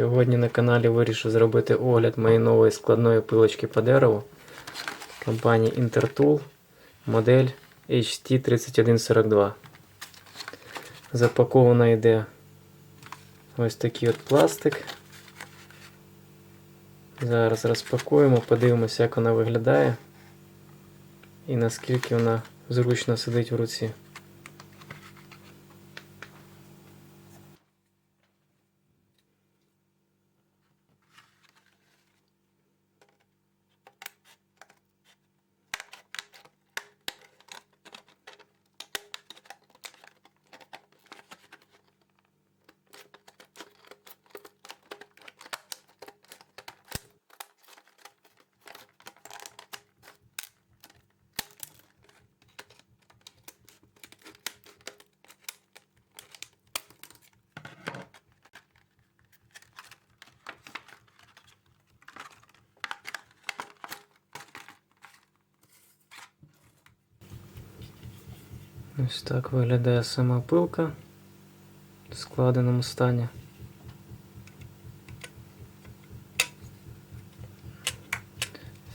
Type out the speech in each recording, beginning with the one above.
Сьогодні на каналі вирішив зробити огляд моєї нової складної пилочки по дереву компанії Intertool модель HT3142. Запакована йде ось такий от пластик. Зараз розпакуємо, подивимося, як вона виглядає і наскільки вона зручно сидить в руці. Ось так виглядає сама пилка в складеному стані.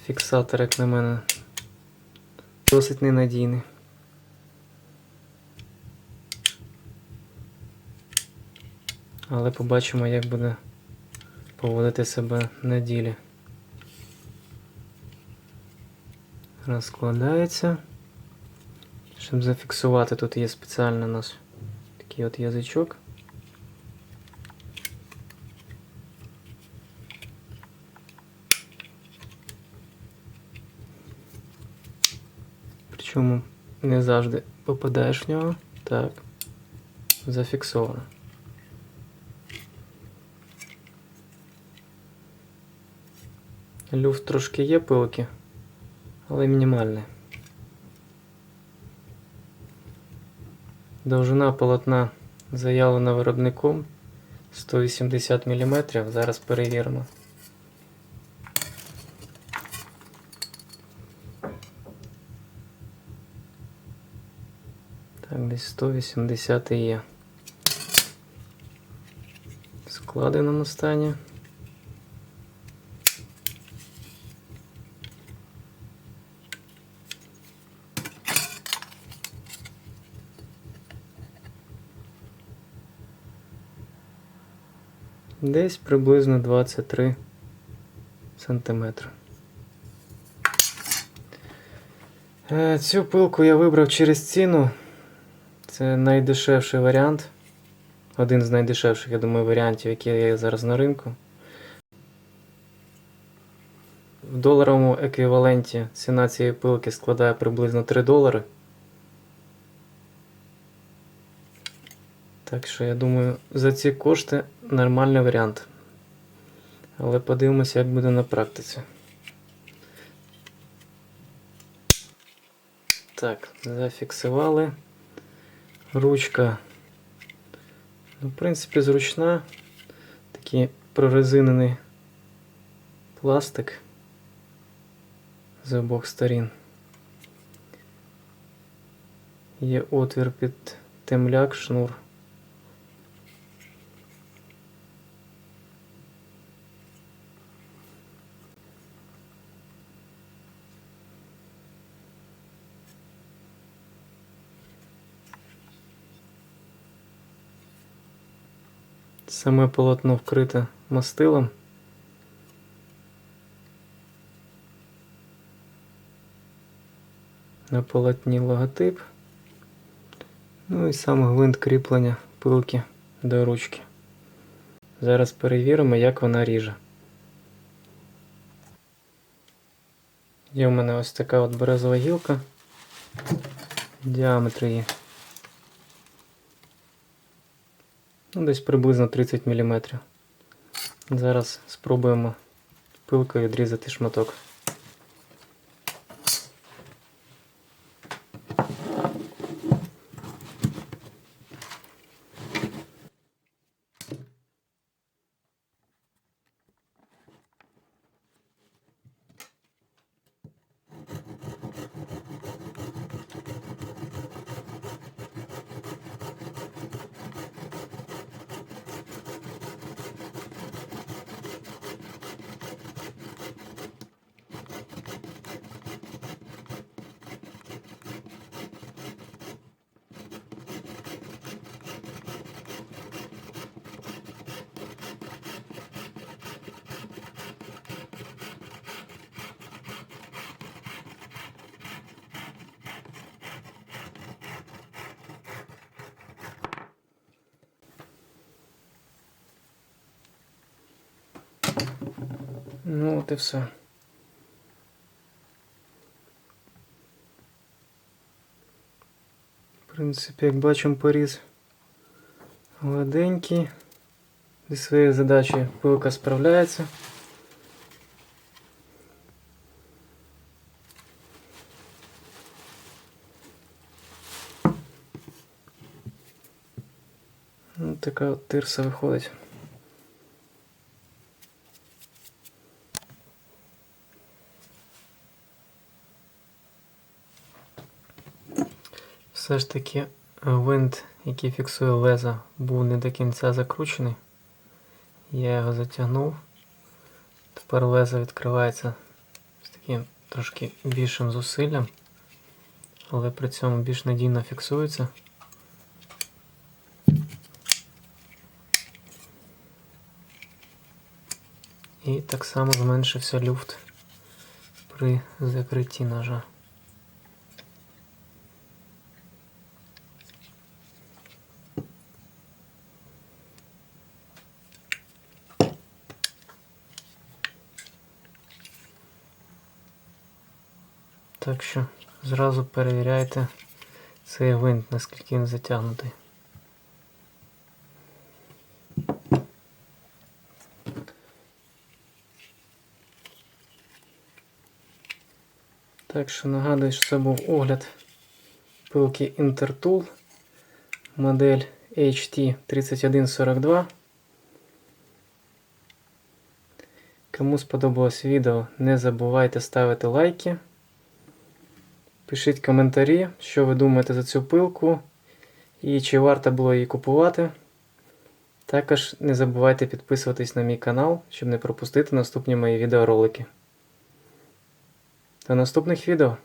Фіксатор, як на мене, досить ненадійний. Але побачимо, як буде поводити себе на ділі. Розкладається. Щоб зафіксувати, тут є спеціально у нас такий от язичок. Причому не завжди попадаєш в нього. Так. Зафіксовано. Люфт трошки є пилки, але мінімальний. Довжина полотна заявлена виробником 180 мм. Зараз перевіримо. Так, десь 180 і є. Складеному стані. Десь приблизно 23 сантиметри. Е, Цю пилку я вибрав через ціну. Це найдешевший варіант. Один з найдешевших, я думаю, варіантів, які є зараз на ринку. В доларовому еквіваленті ціна цієї пилки складає приблизно 3 долари. Так що я думаю, за ці кошти нормальний варіант. Але подивимося, як буде на практиці. Так, зафіксували. Ручка, ну, в принципі, зручна. Такий прорезинений пластик з обох сторін. Є отвір під темляк, шнур. Саме полотно вкрите мастилом. На полотні логотип. Ну і сам гвинт кріплення пилки до ручки. Зараз перевіримо, як вона ріже. Є в мене ось така от березова гілка. Діаметр її Ну, десь приблизно 30 мм. Зараз спробуємо пилкою відрізати шматок. Ну, от і все. В принципі, як бачимо, поріз гладенький. Зі своєю задачею пилка справляється. Ну, така от тирса виходить. Все ж таки е, винт, який фіксує лезо, був не до кінця закручений. Я його затягнув. Тепер лезо відкривається з таким трошки більшим зусиллям, але при цьому більш надійно фіксується. І так само зменшився люфт при закритті ножа. Так що зразу перевіряйте цей гвинт, наскільки він затягнутий. Так що нагадую, що це був огляд пилки Intertool модель HT3142. Кому сподобалось відео, не забувайте ставити лайки. Пишіть коментарі, що ви думаєте за цю пилку і чи варто було її купувати. Також не забувайте підписуватись на мій канал, щоб не пропустити наступні мої відеоролики. До наступних відео!